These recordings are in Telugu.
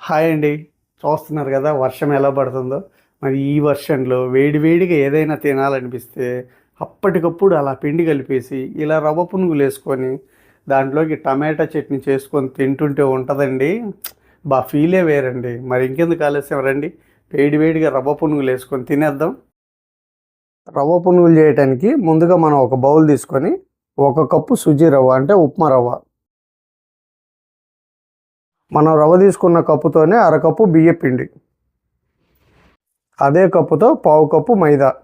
హాయ్ అండి. చూస్తున్నారు కదా వర్షం ఎలా పడుతుందో. మరి ఈ వర్షంలో వేడివేడిగా ఏదైనా తినాలనిపిస్తే అప్పటికప్పుడు అలా పిండి కలిపేసి ఇలా రవ్వ పునుగులు వేసుకొని దాంట్లోకి టమాటా చట్నీ చేసుకొని తింటుంటే ఉంటుందండి. బా ఫీలే వేరండి. మరి ఇంకెందుకు ఆలస్యం? రండి. వేడివేడిగా రవ్వ పునుగులు వేసుకొని తినేద్దాం. రవ్వ పునుగులు చేయడానికి ముందుగా మనం ఒక బౌల్ తీసుకొని ఒక కప్పు సుజీ రవ్వ అంటే ఉప్మా రవ్వ మనం రవ్వ తీసుకున్న కప్పుతోనే అరకప్పు బియ్య పిండి. అదే కప్పుతో పావు కప్పు మైదా.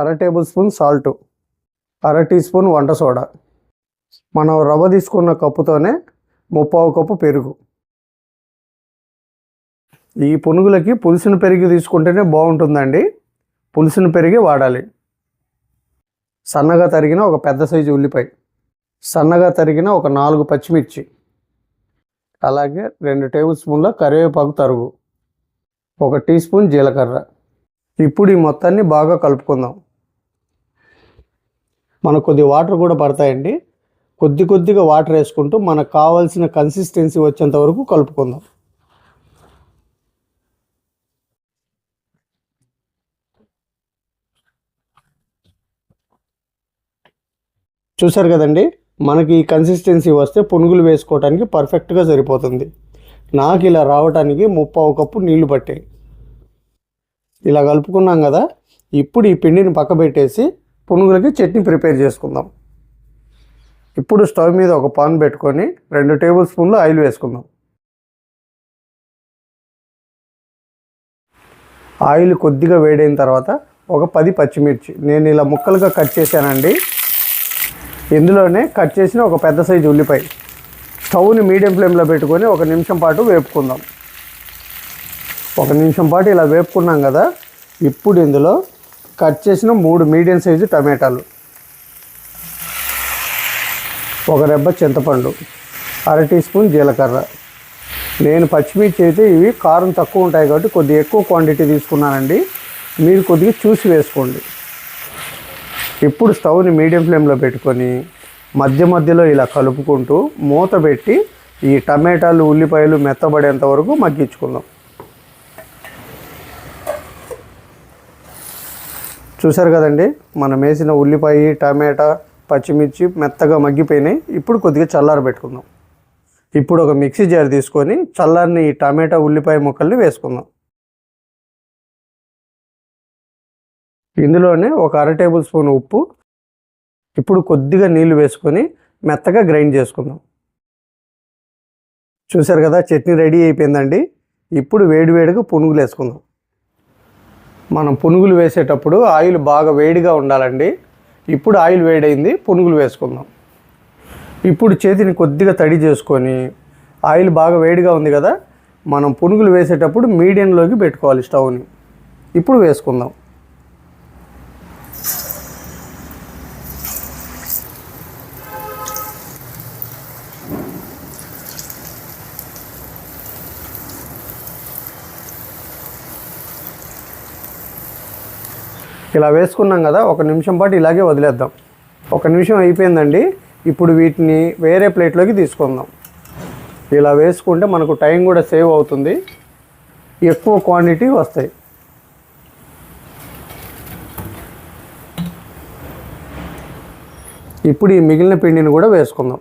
అర టేబుల్ స్పూన్ సాల్ట్. అర టీ స్పూన్ వంట సోడా. మనం రవ్వ తీసుకున్న కప్పుతోనే ముప్పావు కప్పు పెరుగు. ఈ పునుగులకి పులుసును పెరిగి తీసుకుంటేనే బాగుంటుందండి. పులుసును పెరిగి వాడాలి. సన్నగా తరిగిన ఒక పెద్ద సైజు ఉల్లిపాయ. సన్నగా తరిగిన ఒక నాలుగు పచ్చిమిర్చి. అలాగే రెండు టేబుల్ స్పూన్ల కరివేపాకు తరుగు ఒక టీ స్పూన్ జీలకర్ర. ఇప్పుడు ఈ మొత్తాన్ని బాగా కలుపుకుందాం. మనకు కొద్ది వాటర్ కూడా పడతాయండి. కొద్ది కొద్దిగా వాటర్ వేసుకుంటూ మనకు కావాల్సిన కన్సిస్టెన్సీ వచ్చేంత వరకు కలుపుకుందాం. చూసారు కదండి? మనకి ఈ కన్సిస్టెన్సీ వస్తే పునుగులు వేసుకోవడానికి పర్ఫెక్ట్గా సరిపోతుంది. నాకు ఇలా రావడానికి ముప్పావు కప్పు నీళ్ళు పట్టాయి. ఇలా కలుపుకున్నాం కదా ఇప్పుడు ఈ పిండిని పక్క పెట్టేసి పునుగులకి చట్నీ ప్రిపేర్ చేసుకుందాం. ఇప్పుడు స్టవ్ మీద ఒక పాన్ పెట్టుకొని రెండు టేబుల్ స్పూన్లు ఆయిల్ వేసుకుందాం. ఆయిల్ కొద్దిగా వేడైన తర్వాత ఒక పది పచ్చిమిర్చి. నేను ఇలా ముక్కలుగా కట్ చేశానండి. ఇందులోనే కట్ చేసిన ఒక పెద్ద సైజు ఉల్లిపాయ. స్టవ్ని మీడియం ఫ్లేమ్లో పెట్టుకొని ఒక నిమిషం పాటు వేపుకుందాం. ఒక నిమిషం పాటు ఇలా వేపుకున్నాం కదా ఇప్పుడు ఇందులో కట్ చేసిన మూడు మీడియం సైజు టమాటాలు. ఒక రెబ్బ చింతపండు అర టీ స్పూన్ జీలకర్ర. నేను పచ్చిమిర్చి అయితే ఇవి కారం తక్కువ ఉంటాయి కాబట్టి కొద్దిగా ఎక్కువ క్వాంటిటీ తీసుకున్నానండి. మీరు కొద్దిగా చూసి వేసుకోండి. ఇప్పుడు స్టవ్ని మీడియం ఫ్లేమ్లో పెట్టుకొని మధ్య మధ్యలో ఇలా కలుపుకుంటూ మూత పెట్టి ఈ టమాటాలు ఉల్లిపాయలు మెత్తబడేంత వరకు మగ్గించుకుందాం. చూసారు కదండి? మనం వేసిన ఉల్లిపాయ టమాటా పచ్చిమిర్చి మెత్తగా మగ్గిపోయినాయి. ఇప్పుడు కొద్దిగా చల్లార పెట్టుకుందాం. ఇప్పుడు ఒక మిక్సీ జార్ తీసుకొని చల్లారిని ఈ టమాటా ఉల్లిపాయ ముక్కల్ని వేసుకుందాం. ఇందులోనే ఒక అర టేబుల్ స్పూన్ ఉప్పు ఇప్పుడు కొద్దిగా నీళ్ళు వేసుకొని మెత్తగా గ్రైండ్ చేసుకుందాం. చూసారు కదా చట్నీ రెడీ అయిపోయిందండి. ఇప్పుడు వేడివేడిగా పునుగులు వేసుకుందాం. మనం పునుగులు వేసేటప్పుడు ఆయిల్ బాగా వేడిగా ఉండాలండి. ఇప్పుడు ఆయిల్ వేడైంది పునుగులు వేసుకుందాం. ఇప్పుడు చేతిని కొద్దిగా తడి చేసుకొని ఆయిల్ బాగా వేడిగా ఉంది కదా మనం పునుగులు వేసేటప్పుడు మీడియంలోకి పెట్టుకోవాలి స్టవ్ని. ఇప్పుడు వేసుకుందాం. ఇలా వేసుకున్నాం కదా ఒక నిమిషం పాటు ఇలాగే వదిలేద్దాం. ఒక నిమిషం అయిపోయిందండి ఇప్పుడు వీటిని వేరే ప్లేట్లోకి తీసుకుందాం. ఇలా వేసుకుంటే మనకు టైం కూడా సేవ్ అవుతుంది ఎక్కువ క్వాంటిటీ వస్తాయి. ఇప్పుడు ఈ మిగిలిన పిండిని కూడా వేసుకుందాం.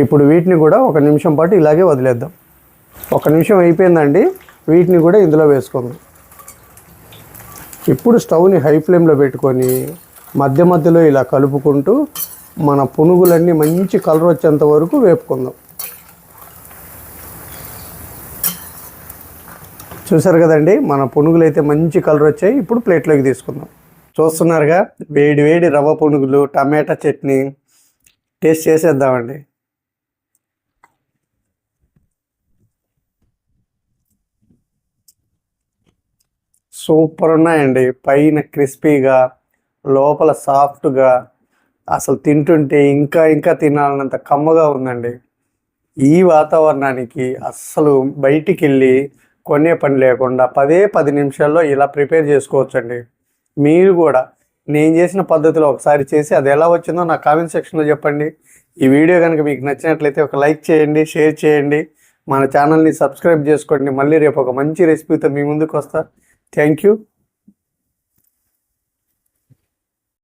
ఇప్పుడు వీటిని కూడా ఒక నిమిషం పాటు ఇలాగే వదిలేద్దాం. ఒక నిమిషం అయిపోయిందండి. వీటిని కూడా ఇందులో వేసుకుందాం. ఇప్పుడు స్టవ్ని హై ఫ్లేమ్లో పెట్టుకొని మధ్య మధ్యలో ఇలా కలుపుకుంటూ మన పునుగులన్నీ మంచి కలర్ వచ్చేంత వరకు వేపుకుందాం. చూసారు కదండి? మన పునుగులు అయితే మంచి కలర్ వచ్చాయి. ఇప్పుడు ప్లేట్లోకి తీసుకుందాం. చూస్తున్నారుగా వేడి వేడి రవ్వ పునుగులు టమాటా చట్నీ. టేస్ట్ చేసేద్దామండి. సూపర్ ఉన్నాయండి. పైన క్రిస్పీగా లోపల సాఫ్ట్గా అసలు తింటుంటే ఇంకా ఇంకా తినాలన్నంత కమ్మగా ఉందండి. ఈ వాతావరణానికి అస్సలు బయటికి వెళ్ళి కొనే పని లేకుండా పదే పది నిమిషాల్లో ఇలా ప్రిపేర్ చేసుకోవచ్చండి. మీరు కూడా నేను చేసిన పద్ధతిలో ఒకసారి చేసి అది ఎలా వచ్చిందో నా కామెంట్ సెక్షన్లో చెప్పండి. ఈ వీడియో కనుక మీకు నచ్చినట్లయితే ఒక లైక్ చేయండి షేర్ చేయండి. మన ఛానల్ని సబ్స్క్రైబ్ చేసుకోండి. మళ్ళీ రేపు ఒక మంచి రెసిపీతో మీ ముందుకు వస్తా Thank you.